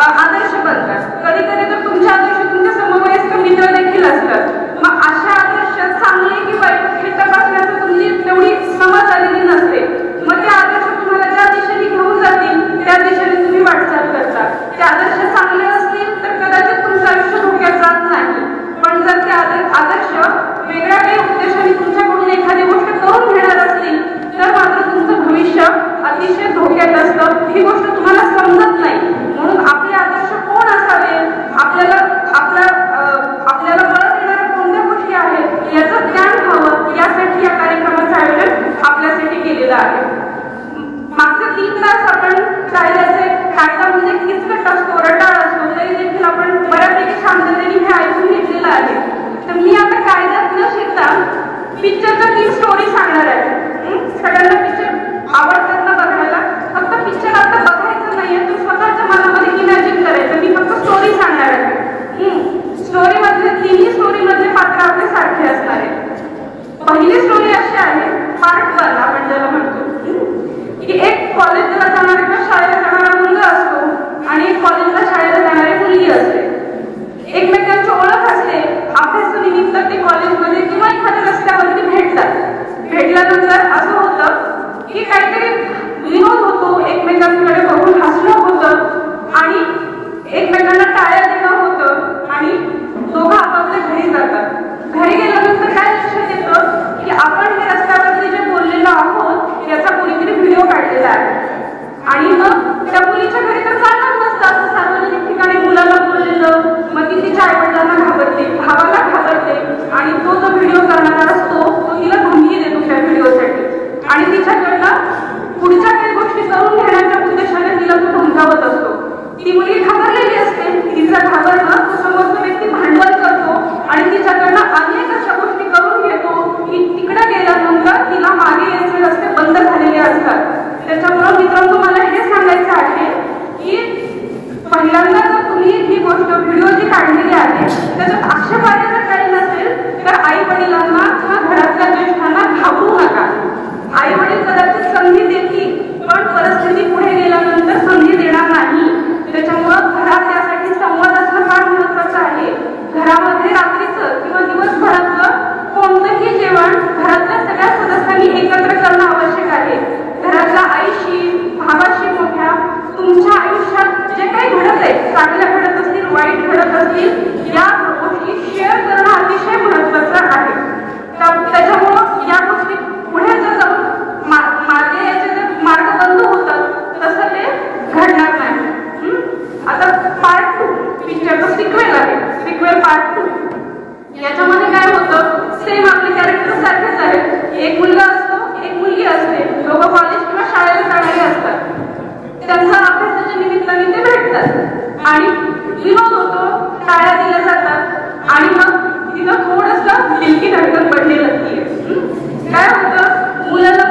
आदर्श बनतात पिक्चर तर तीन स्टोरी सांगणार आहे. सगळ्यांना पिक्चर आवडतात ना बघायला? फक्त पिक्चर आता बघायचं नाहीये तू स्वतःच्या मनामध्ये इमॅजिन करायचं. मी फक्त स्टोरी सांगणार आहे. स्टोरी मधले तिन्ही स्टोरी मधले पात्र आपले सारखे असणार आहे पहिली स्टोरी अशी आहे पार्ट वन आपण ज्याला म्हणतो. की एक कॉलेजला आणि मग त्या मुलीच्या घरी तर चालत नसतं सार्वजनिक ठिकाणी मुलाला बोललेलं मग ती तिच्या आईवडिला अभ्यासाच्या निमित्ताने ते भेटतात. आणि विनोद होतो टाळ्या दिल्या जातात. आणि मग तिथं थोडंसं दिलकी धडकन पडली जाते काय होतं? मुलाला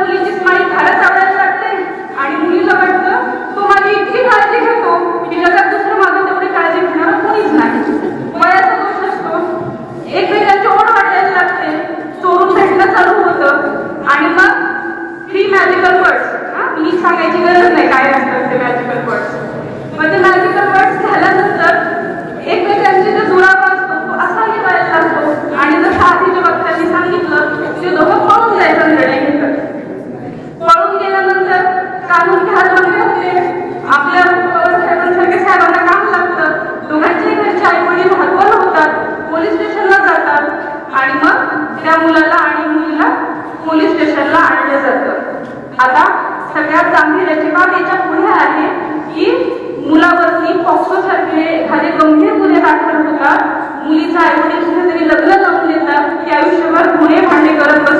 आता सगळ्यात चांगली रचबाब याच्यापुढे आहे की मुलावरती पॉक्सोसारखे एखादे गंभीर गुन्हे दाखल होतात. मुलीचा आईवडील कुठेतरी लग्न लावून देतात. की आयुष्यभर गुन्हे भांडे करत बस